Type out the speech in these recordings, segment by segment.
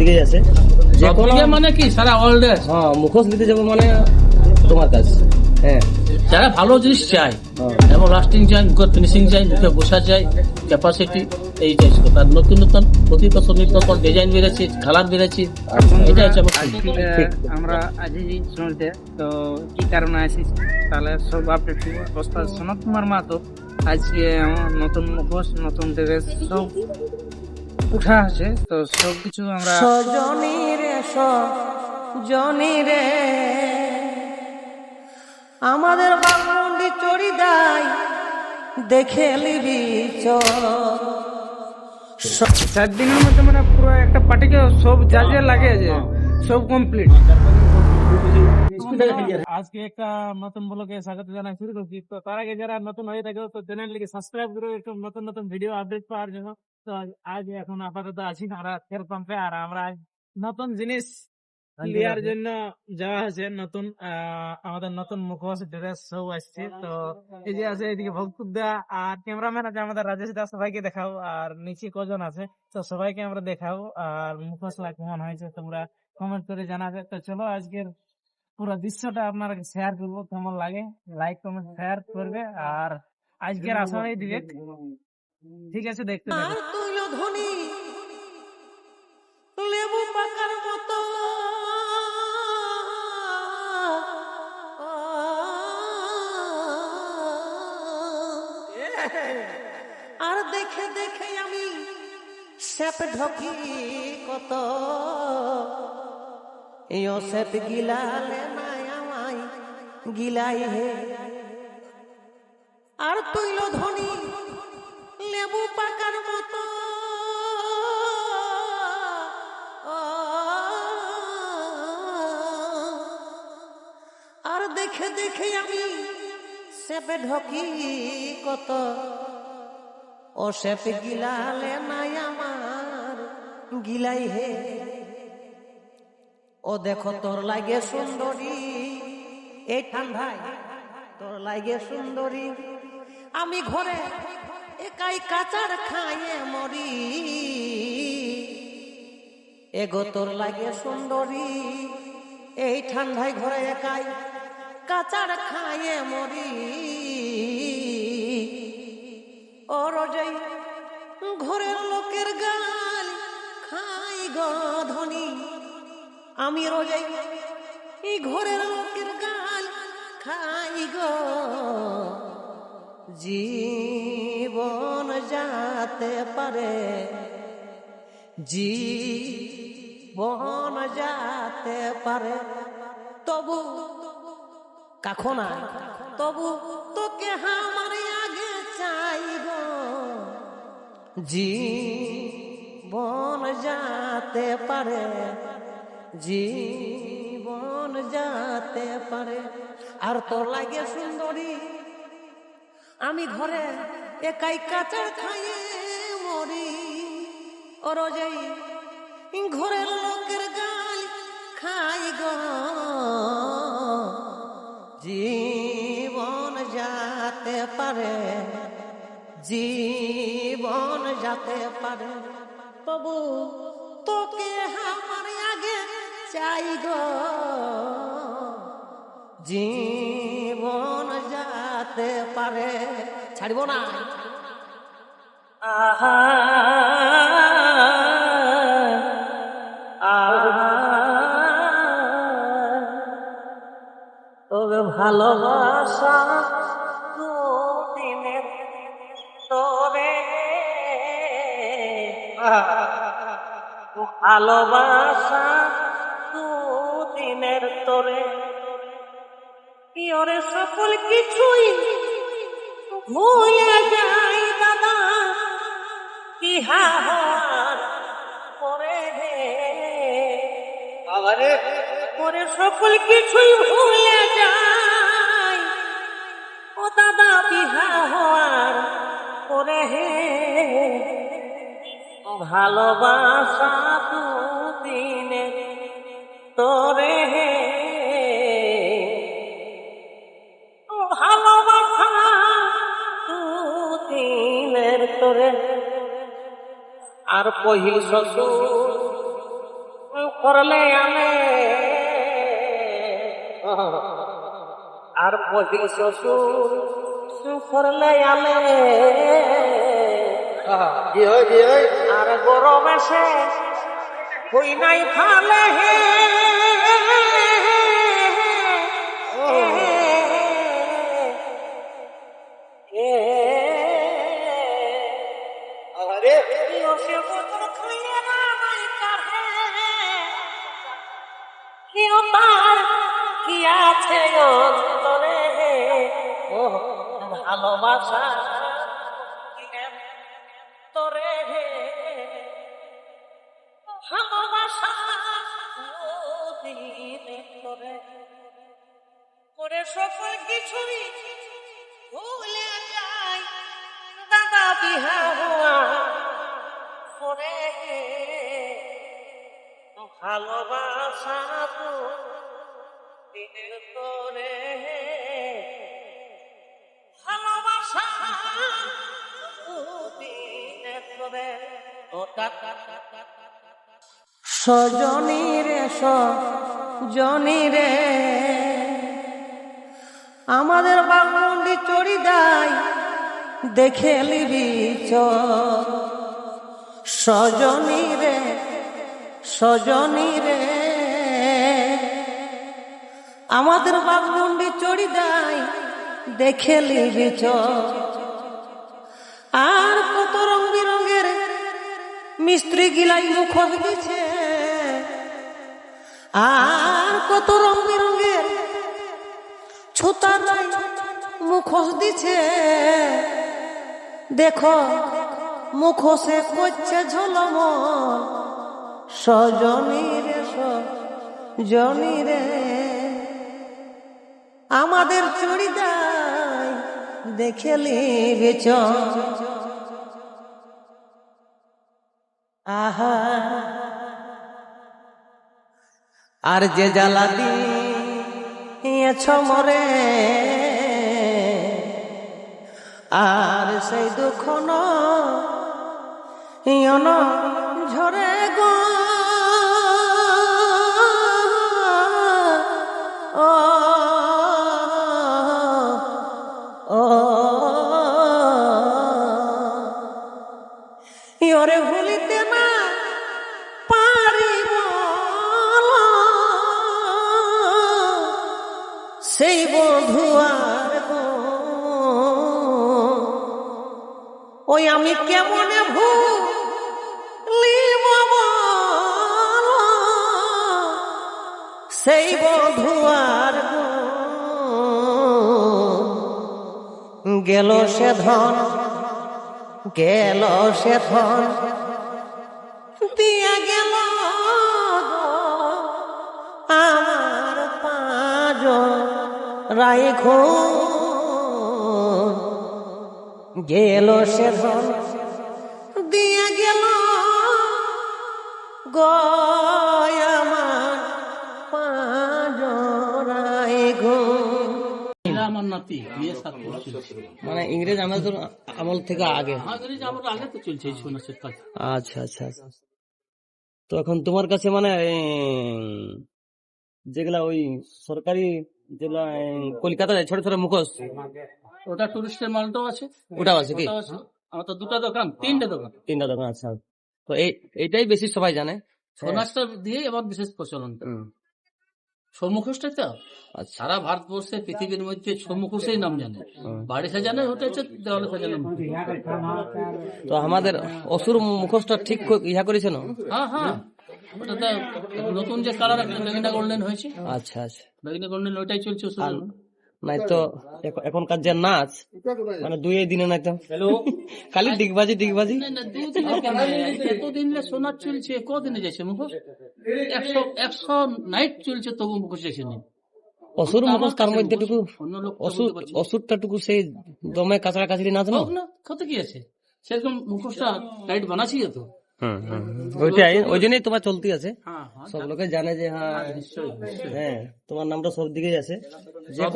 দিকেই আছে। যে কোনো মানে কি? সারা ওয়ার্ল্ডে হ্যাঁ মুখোশ নিতে যাব মানে তোমার কাজ। হ্যাঁ। যারা ভালো জিনিস চায় হ্যাঁ। এবং লাস্টিং চাই মুখের ফিনিশিং চাই মুখে বসা চাই ক্যাপাসিটি এই চাই। তার নতুন নতুন প্রতি বছর নিত্য নতুন ডিজাইন বেড়েছে কালার বেড়েছে এটা হচ্ছে আজকে আমরা আজই শুনতে তো কি কারণে আসিস তাহলে সব আপডেট ওস্তাদ সনত কুমার মাতো আজকে আমার নতুন মুখোশ নতুন ড্রেস সব উঠা আছে তো সব কিছু আমরা সজনী রে সজনী রে আমাদের বাগমন্ডি চড়ি দেয় দেখে লিবি চার দিনের মধ্যে মানে পুরো একটা পার্টিকে সব যা যা লাগে যে সব কমপ্লিট আজকে একটা নতুন ব্লগে স্বাগত জানাই শুরু করছি। তো তার আগে যারা নতুন হয়ে থাকে তো চ্যানেলটিকে সাবস্ক্রাইব করে একটু নতুন নতুন ভিডিও আপডেট পাওয়ার জন্য। তো আজ এখন আপাতত আছি আমরা তেল পাম্পে আর আমরা নতুন জিনিস লিয়ার জন্য যাওয়া হয়েছে। নতুন আমাদের নতুন মুখোশ ড্রেস সব আসছে। তো এই যে আছে এদিকে ভক্তুদা আর ক্যামেরাম্যান আছে আমাদের রাজেশ দা সবাইকে দেখাও। আর নিচে কজন আছে তো সবাইকে আমরা দেখাও। আর মুখোশলা কেমন হয়েছে তোমরা কমেন্ট করে জানাবে। তো চলো আজকের পুরো দৃশ্যটা আপনারা শেয়ার করব কেমন লাগে। লাইক কমেন্ট শেয়ার করবে। আর আজকের আসলে ডিরেক্ট ঠিক আছে, দেখতে আর ধনী আর দেখে দেখে আমি কত। নাই আমায় হে। আর তুইল ধনী লেবু পাকার মতো। আর দেখে দেখে আমি সেপে ঢকি কত। ও সেপে গিলালে নাই আমার গিলাই হে। ও দেখো তোর লাগে সুন্দরী। এই ঠান্ডায় তোর লাগে সুন্দরী। আমি ঘরে একাই কাচার খাইয়ে মরি। এগো তোর লাগে সুন্দরী, এই ঠান্ডায় ঘরে একাই কাচার খাইয়ে মরি। ও রোজাই ঘরের লোকের গাল খাই গো ধনী। আমি রোজাই এই ঘরের লোকের গাল খাই গো জীবন যাতে পারে, জীবন যাতে পারে। তবু কখনা তবু তোকে আমার আগে চাই গো জীবন যাতে পারে, জীবন যাতে পারে। আর তোর লাগে সুন্দরী, আমি ঘরে একাই কাঁচা খাইয়ে মরি। অরজাই ঘরের লোকের গাল খাই গো। জীবন যাতে পারে, জীবন যাতে পারে, তবু তোকে আমার আগে চাই গো। জীবন যাতে পারে, ছাড়ব না। তবে ভালোবাসা দুদিনের তবে ভালোবাসা দুদিনের তোরে পিয়রে সকল কিছুই ভুলে যাই দাদা। পরে হে। পরে সকল কিছুই ভুলে যাই। ও দাদা বিহা হওয়ার পরে হে। ভালোবাসা দুদিনে তোরে হে। ভালোবাসা দুদিনের তোরে আর পহিল শ্বশুর করলে আলে আর পহিল শ্বশুর করলে আলে আর গরম এসে হই নাই খালে হে। ভালোবাসা তোরে ভালোবাসা তোরে করে সকল ভুলে যাই দাদা বিহা করে ভালোবাসা তো দিনের দিনের তোরে সজনী রে সজনী রে আমাদের বাগুন্ডি চড়ি দেয় দেখে লিবি সজনী রে সজনী আমাদের বাগুন্ডি চড়ি দেয় দেখে লিবি আর কত রং বিরঙের মিস্ত্রি গিলাই মুখ দিছে আর কত রং বিরঙের ছুতার মুখোশ দিছে দেখো মুখোশে করছে ঝলম সজনী রে সজনী রে আমাদের চড়িদায় দেখে লিবেছ আহা। আর যে জ্বালা দিয়েছ মরে, আর সেই দুঃখ ন ইয়ন ঝরে গো। গেল সে ধন গেল সে ধন দিয়া গেল আমার পাঁচ রাইখো গেল সে ধন দিয়া গেল গয় আমার নাতি বিয়ে সাত মানে ইংরেজ আমাদের আমল থেকে আগে। আমাদের এই আগে তো চলছে এই ছৌ কাজ। আচ্ছা আচ্ছা আচ্ছা। তো এখন তোমার কাছে মানে যেগুলা ওই সরকারি যেগুলা কলকাতায় ছোট ছোট মুখোশ। ওটা টুরিস্টের মালটাও আছে। ওটাও আছে কি? আমার তো দুটা দোকান তিনটে দোকান। তিনটা দোকান আচ্ছা। তো এই এইটাই বেশি সবাই জানে। ছৌ নাচটা দিয়েই আমার বিশেষ প্রচলন। মুখোশটা তো? আচ্ছা। সারা ভারতবর্ষে পৃথিবীর মধ্যে মুখোশেই নাম জানে। বাড়ি সাজানো ওটা হচ্ছে দেওয়ালে সাজানো তো আমাদের অসুর মুখোশটা ঠিক ইহা করেছেন না? হ্যাঁ হ্যাঁ। ওটাতে নতুন যে কালার একটা বেগিনা গোল্ডেন হয়েছে। আচ্ছা আচ্ছা। বেগিনা গোল্ডেন ওইটাই চলছে নাই তো এখনকার যে নাচ মানে দুই দিনে নাই তো। খালি ডিগবাজি ডিগবাজি না, না, দুদিনে কেন? এতদিন সোনার চলছে কদিনে যাচ্ছে মুখোশ? একশো একশো নাইট চলছে তবু মুখোশ যাচ্ছে না। অসুর মুখোশ তার মধ্যে টুকু। অসুর। অসুরটা টুকু সেই দমে কাছড়া কাছড়ি নাচ না? কত কি আছে? সেরকম মুখোশটা টাইট বানাচ্ছি তো? ওইটাই ওই জন্যই তোমার চলতি আছে। হ্যাঁ হ্যাঁ সব লোকে জানে যে হ্যাঁ। হ্যাঁ তোমার নামটা সব দিকেই আছে।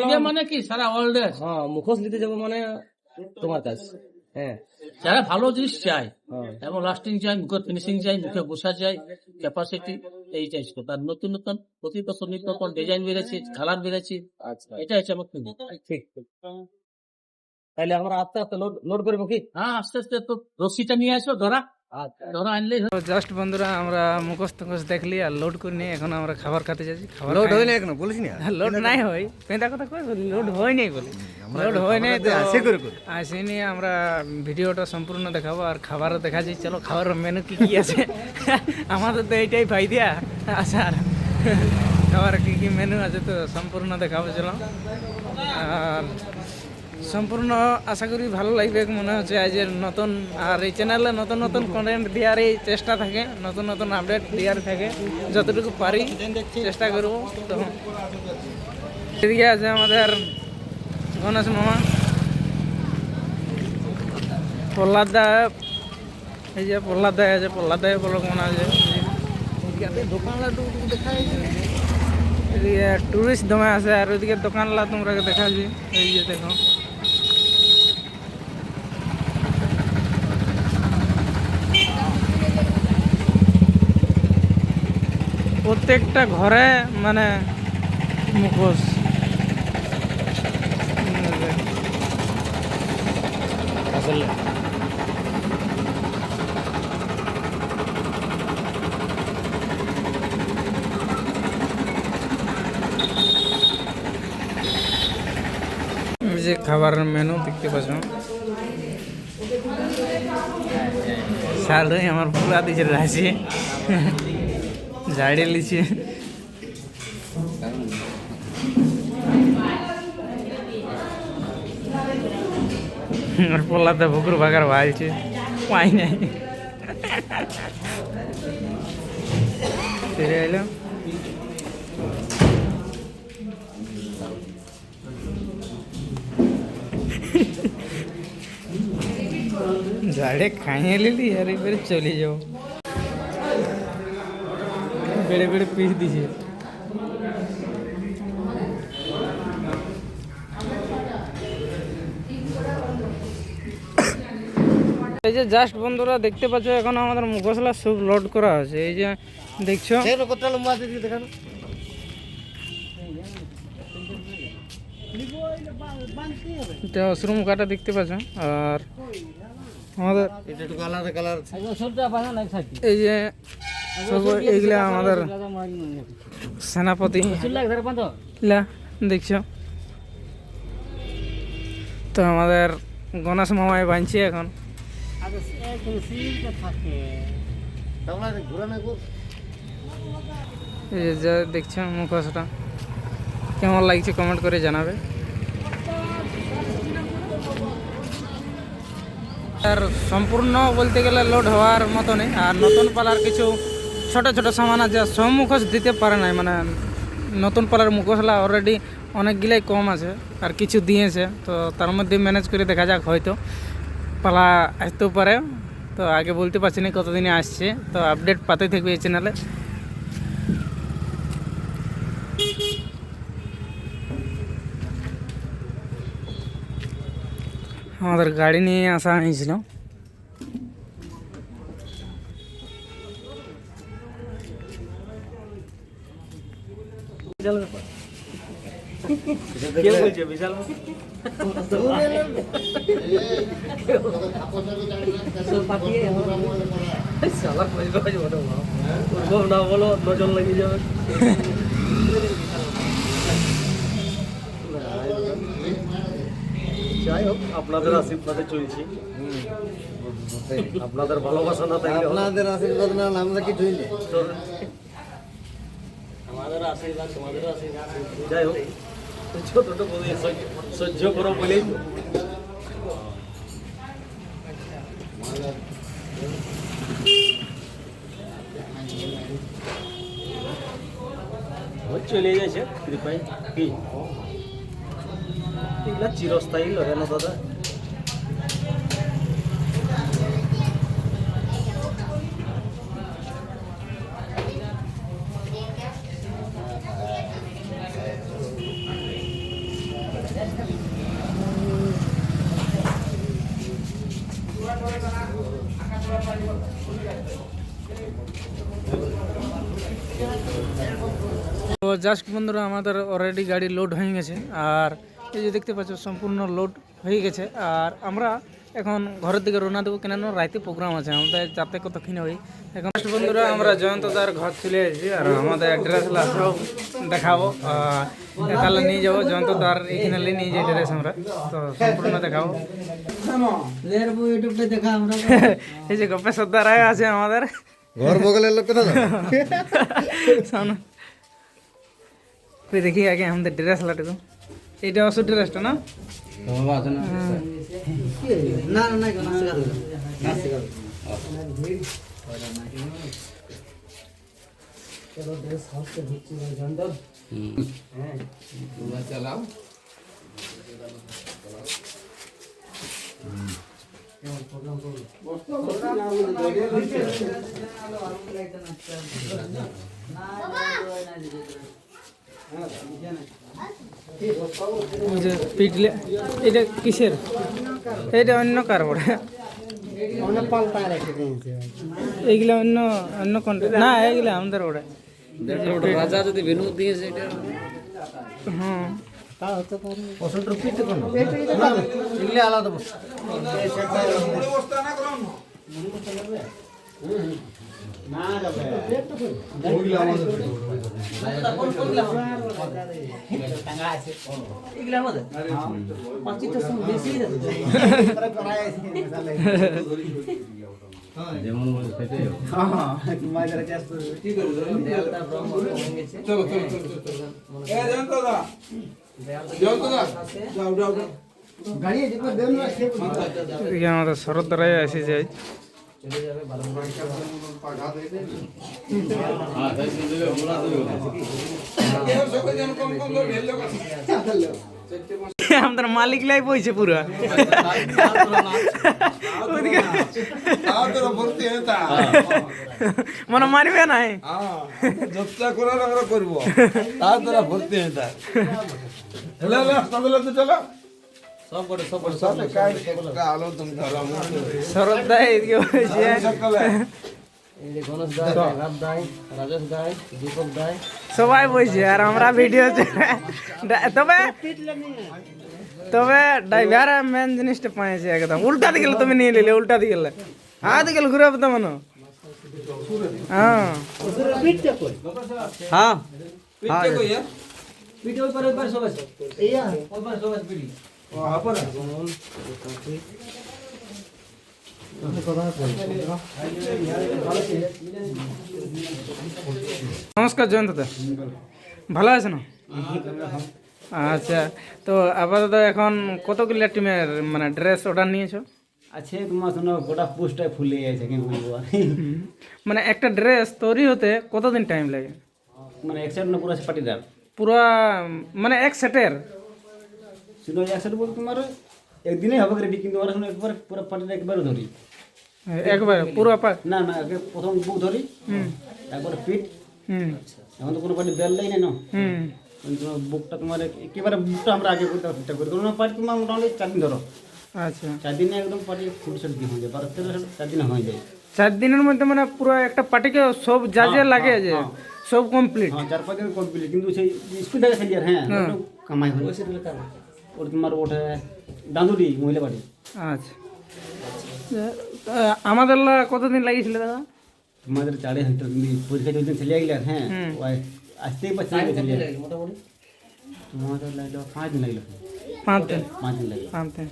দিকে মানে কি সারা ওয়ার্ল্ডে হ্যাঁ মুখোশ নিতে যাব মানে তোমার কাজ। হ্যাঁ। যারা ভালো জিনিস চায় হ্যাঁ। এবং লাস্টিং চাই মুখে ফিনিশিং চাই মুখে বসা যায় ক্যাপাসিটি এই চাইছ তার নতুন নতুন প্রতি বছর নিত্য নতুন ডিজাইন বেড়েছে কালার বেড়েছে। আচ্ছা। এটা হচ্ছে আমার ঠিক। তাহলে আমরা আস্তে আস্তে লোড লোড করব কি? হ্যাঁ আস্তে আস্তে তো রশিটা নিয়ে আসো ধরা। আচ্ছা। জাস্ট বন্ধুরা আমরা মুখোশ টুখোশ দেখলি আর লোড করে নিয়ে এখন আমরা খাবার খেতে যাচ্ছি। খাবার লোড হয় না এখন বলিস না। লোড নাই হয়। পেঁদা কথা কই বলি লোড হয় নাই বলি। লোড হয় নাই তো আসে করে করে। আসেনি আমরা ভিডিওটা সম্পূর্ণ দেখাবো আর খাবারও দেখাচ্ছি চলো খাবারের মেনু কি কি আছে? আমাদের তো এইটাই ফাইদিয়া আসার খাবার কি কি মেনু আছে তো সম্পূর্ণ দেখাবো চলো। আর সম্পূর্ণ আশা করি ভালো লাগবে মনে হচ্ছে আজের নতুন, আর এই চ্যানেলে নতুন নতুন কন্টেন্ট দেওয়ার এই চেষ্টা থাকে, নতুন নতুন আপডেট দেওয়ার থাকে। যতটুকু পারি চেষ্টা করব, তো। এদিকে আছে আমাদের গণেশ মামা। প্রহ্লাদ দা, এই যে প্রহ্লাদ দা আছে, প্রহ্লাদ দা বলো মনে আছে এদিকে টুরিস্ট দমে আছে, আর ওইদিকে দোকানলা তোমরা দেখাচ্ছি, এই যে দেখো। প্রত্যেকটা ঘরে মানে মুখোশ। আসলে। যে খাবারের মেনু দেখতে পাচ্ছ? শালই আমার পুরা দিছে রাশি જાડેલી છે. પોલા તો ભૂકરું ભાગર વાય છે. પાઈ નહીં. झाडे खाण्यालेली यार बरेच चोली जाऊ বেড়ে বেড়ে পিস দিছে। এই যে জাস্ট বন্ধুরা দেখতে পাচ্ছ এখন আমাদের মুখোশলা সব লোড করা আছে এই যে দেখছ? কতটা লম্বা আছে দেখানো। এটা অশ্রুম কাটা দেখতে পাচ্ছ। আর আমাদের এটা কালার এই যে এইগুলা আমাদের সেনাপতি। লা দেখছ? তো আমাদের গণেশ মামাই বাঁধছে এখন। যা দেখছ মুখোশটা। কেমন লাগছে কমেন্ট করে জানাবে। আর সম্পূর্ণ বলতে গেলে লোড হওয়ার মতো নেই আর নতুন পালার কিছু ছোট ছোট সামান আছে সব মুখোশ দিতে পারে নাই। মানে নতুন পালার মুখোশলা অলরেডি অনেকগুলাই কম আছে, আর কিছু দিয়েছে। তো তার মধ্যে ম্যানেজ করে দেখা যাক হয়তো পালা আসতেও পারে। তো আগে বলতে পারছি না কতদিনে আসছে। তো আপডেট পাতে থাকবে এই চ্যানেলে আমাদের গাড়ি নিয়ে আসা হয়েছিল কে বলছে বিশাল শালা কই কই বড় ওরকম না বলো নজর লেগে যাবে যাই হোক আপনাদের আশীর্বাদে চলছি। আপনাদের ভালোবাসা না থাকলে আপনাদের আশীর্বাদ না আমরা নেই। আমাদের আশীর্বাদ তোমাদের আশীর্বাদ। যাই হোক ছোটটুকু দিয়ে সহ্য- সহ্য করো বলেই। চলে গেছে কৃপায়। কি? এগুলা চিরস্থায়ী লড়ে না দাদা। তো জাস্ট বন্ধুরা, আমাদের অলরেডি গাড়ি লোড হয়ে গেছে। আর এই যে দেখতে পাচ্ছ সম্পূর্ণ লোড হয়ে গেছে। আর আমরা এখন ঘরের দিকে রওনা দেবো কেন রাতে প্রোগ্রাম আছে আমাদের যাতে কতক্ষণে হই এখন বন্ধুরা আমরা জয়ন্ত তার ঘর চলে এসেছি আর আমাদের অ্যাড্রেস সব দেখাবো। তাহলে নিয়ে যাব জয়ন্ত তার এখানে নিয়ে যাই ড্রেস আমরা। তো সম্পূর্ণ দেখাবো। এই যে গপ্পে সর্দার আছে আমাদের। ঘর বগলের লোক কোথা দেখি আগে আমাদের ড্রেস লাটে এইটা অসুর ড্রেসটা না? না ওই যে পিটলে এটা কিসের? এটা অন্য কার বড় এইগুলা অন্য অন্য কোনটা না এইগুলা আমাদের ওটা। রাজা যদি ভেনু দিয়েছে এটা হ্যাঁ। ওষুধটা পিঠে কোন এগুলি আলাদা বস্তু না সে এদিকে আমাদের মালিক লাই বইছে পুরো। ওদিকে মানে মারবে নাই যতটা করার আমরা করব। তার দ্বারা ভর্তি হয়ে তা। তো চলো। শরৎ এদিকে সবাই বইছে আর আমরা ভিডিও তবে তবে ড্রাইভার মেন জিনিসটা পাইছে একদম। উল্টা দিকে তুমি নিয়ে নিলে উল্টা দিকে হ্যাঁ দিকে ঘুরে তো মনে। হ্যাঁ। হ্যাঁ। নমস্কার জয়ন্ত দা। ভালো আছে না আচ্ছা তো আপাতত এখন কতগুলো টিমের মানে ড্রেস অর্ডার নিয়েছো? আছে তোমার শোনো গোটা পোস্টটাই ফুলে গেছে কি বলব? মানে একটা ড্রেস তৈরি হতে কতদিন টাইম লাগে? মানে একসাইড না পুরো পাটিদার? পুরা মানে এক সেটের শুনো একসাইড বলতে তোমার একদিনেই হবে রেডি কিন্তু ওরা শোনো একবার পুরো পাটিটা একবারে ধরি। একবার পুরো পা- না না আগে প্রথম বুক ধরি। হুম। তারপরে পিঠ। হুম। এখন তো কোনো পাটি বেল দেয় না হুম। কিন্তু তোমার বুকটা তোমার একেবারে বুকটা আমরা আগে করতে চেষ্টা করি কোনো পাটি তোমার মোটামুটি চার দিন ধরো। আচ্ছা। চার দিনে একদম পাটি ফুট সেট দিয়ে হয়ে যায়। বারো তেরো চার দিনে হয়ে যায়। চার দিনের মধ্যে মানে পুরো একটা পার্টিকে সব যা যা লাগে যে সব কমপ্লিট হ্যাঁ চার পাঁচ দিন কমপ্লিট কিন্তু সেই স্কুল থেকে হ্যাঁ কামাই হয় ওর তোমার ওঠে দাঁদুরি মহিলা পাটি আচ্ছা আহ, আমাদের লা কতদিন লাগিয়েছিল দাদা? তোমাদের চাড়ে হয়তো কিন্তু পরীক্ষা চলতে চলে গেলে আর হ্যাঁ? হুম। ওই আসতেই পারছি না চলে গেলে মোটামুটি। তোমাদের লাগল পাঁচ দিন লাগল পাঁচ দিন। পাঁচ দিন লাগল পাঁচ দিন।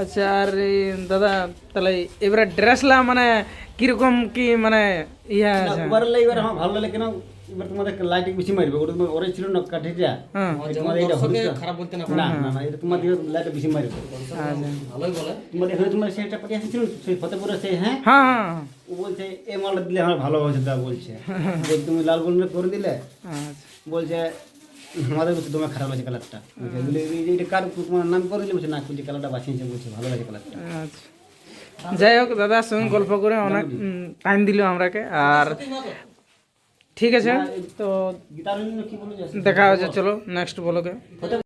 আচ্ছা আর এই দাদা তাহলে এবারে ড্রেসলা মানে কীরকম কি মানে ইয়া আছে? এবার এবার আমার ভালো লাগে কেন এবার তোমাদের লাইটিং বেশি মারবে ওটা তোমার ওরে ছিল না কাঠিটা হ্যাঁ তোমার এটা হলুদ খারাপ বলতে না না না না এটা তোমার দিকে লাইট বেশি মারবে। ভালোই বলে। তোমার এখানে তোমার সেটা পাটি আসছিল সেই ফতেপুরে সেই হ্যাঁ? হ্যাঁ হ্যাঁ। হ্যাঁ। ও বলছে এই মালটা দিলে আমার ভালো হয়েছে তা বলছে তুমি লাল বললে করে দিলে? আচ্ছা। বলছে আমাদের বলছে তোমার খারাপ আছে কালারটা বলে, এই যে এটা কার তোমার নাম করে দিলে? বলছে না বলছে কালারটা বাঁচিয়েছে বলছে ভালো লাগে কালারটা আচ্ছা। যাই হোক দাদার সঙ্গে গল্প করে অনেক টাইম দিল আমরাকে। আর ঠিক আছে? তো দেখা হচ্ছে চলো নেক্সট বলোকে।